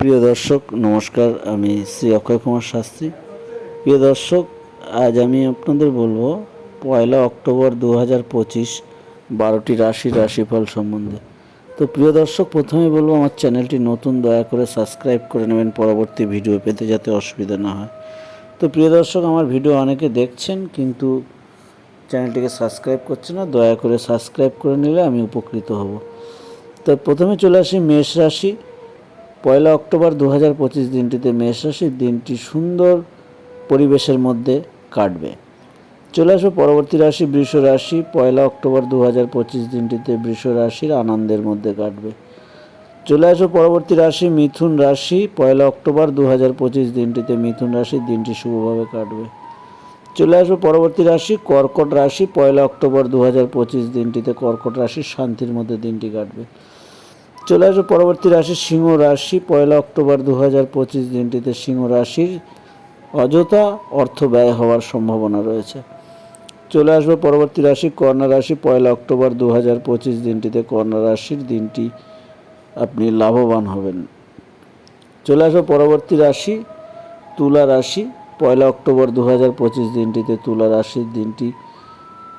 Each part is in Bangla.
প্রিয় দর্শক, নমস্কার, আমি শ্রী অক্ষয় কুমার শাস্ত্রী। প্রিয় দর্শক, আজ আমি আপনাদের বলব, পয়লা অক্টোবর দু হাজার পঁচিশ, বারোটি রাশি রাশিফল সম্বন্ধে। তো প্রিয় দর্শক, প্রথমে বলব, আমার চ্যানেলটি নতুন, দয়া করে সাবস্ক্রাইব করে নেবেন, পরবর্তী ভিডিও পেতে যাতে অসুবিধা না হয়। তো প্রিয় দর্শক, আমার ভিডিও অনেকে দেখছেন, কিন্তু চ্যানেলটিকে সাবস্ক্রাইব করছে না, দয়া করে সাবস্ক্রাইব করে নিলে আমি উপকৃত হব। তো প্রথমে চলে আসি, মেষ রাশি। পয়লা অক্টোবর দু হাজার পঁচিশ দিনটিতে মেষ রাশির দিনটি সুন্দর পরিবেশের মধ্যে কাটবে। চলে আসব পরবর্তী রাশি, বৃষ রাশি। পয়লা অক্টোবর দু হাজার পঁচিশ দিনটিতে বৃষ রাশির আনন্দের মধ্যে কাটবে। চলে আসব পরবর্তী রাশি, মিথুন রাশি। পয়লা অক্টোবর দু হাজার পঁচিশ দিনটিতে মিথুন রাশির দিনটি শুভভাবে কাটবে। চলে আসব পরবর্তী রাশি, কর্কট রাশি। পয়লা অক্টোবর দু হাজার পঁচিশ দিনটিতে কর্কট রাশির শান্তির মধ্যে দিনটি কাটবে। চলে আসবে পরবর্তী রাশি সিংহ রাশি, পয়লা অক্টোবর দু হাজার পঁচিশ দিনটিতে সিংহ রাশির অযথা অর্থ ব্যয় হওয়ার সম্ভাবনা রয়েছে। চলে আসবে পরবর্তী রাশি কর্ণা রাশি, পয়লা অক্টোবর দু হাজার পঁচিশ দিনটিতে কর্ণা রাশির দিনটি আপনি লাভবান হবেন। চলে আসবে পরবর্তী রাশি তুলা রাশি, পয়লা অক্টোবর দু হাজার পঁচিশ দিনটিতে তুলা রাশির দিনটি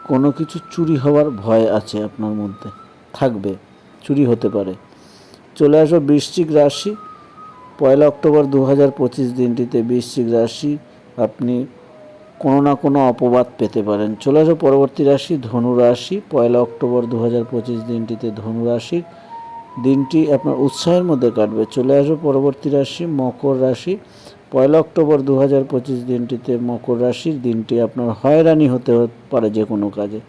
কোনো কিছু চুরি হওয়ার ভয় আছে আপনার মধ্যে। থাকবে, চুরি হতে পারে। চলে আসো বৃশ্চিক রাশি, পয়লা অক্টোবর দু হাজার পঁচিশ দিনটিতে বৃশ্চিক রাশি, আপনি কোনো না কোনো অপবাদ পেতে পারেন। চলে আসো পরবর্তী রাশি, ধনু রাশি, পয়লা অক্টোবর দু হাজার পঁচিশ দিনটিতে ধনু রাশির দিনটি আপনার উৎসাহের মধ্যে কাটবে। চলে আসো পরবর্তী রাশি, মকর রাশি, পয়লা অক্টোবর দু হাজার পঁচিশ দিনটিতে মকর রাশির দিনটি আপনার হয়রানি হতে পারে যে কোনো কাজে।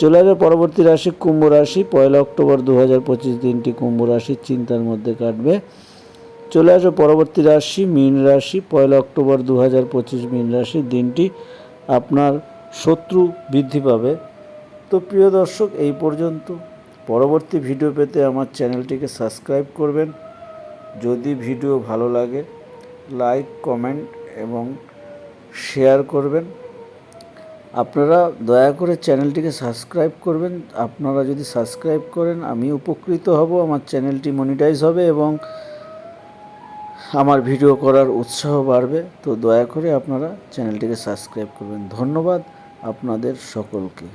চলে আসবে পরবর্তী রাশি কুম্ভ রাশি, পয়লা অক্টোবর দু হাজার পঁচিশ দিনটি কুম্ভ রাশির চিন্তার মধ্যে কাটবে। চলে আসবে পরবর্তী রাশি, মীন রাশি, পয়লা অক্টোবর দু হাজার পঁচিশ মীন রাশির দিনটি আপনার শত্রু বৃদ্ধি পাবে। তো প্রিয় দর্শক, এই পর্যন্ত। পরবর্তী ভিডিও পেতে আমার চ্যানেলটিকে সাবস্ক্রাইব করবেন। যদি ভিডিও ভালো লাগে, লাইক, কমেন্ট এবং শেয়ার করবেন। আপনারা দয়া করে চ্যানেলটিকে সাবস্ক্রাইব করবেন। আপনারা যদি সাবস্ক্রাইব করেন, আমি উপকৃত হব। আমার চ্যানেলটি মনিটাইজ হবে এবং আমার ভিডিও করার উৎসাহ বাড়বে। তো দয়া করে আপনারা চ্যানেলটিকে সাবস্ক্রাইব করবেন। ধন্যবাদ আপনাদের সকলকে।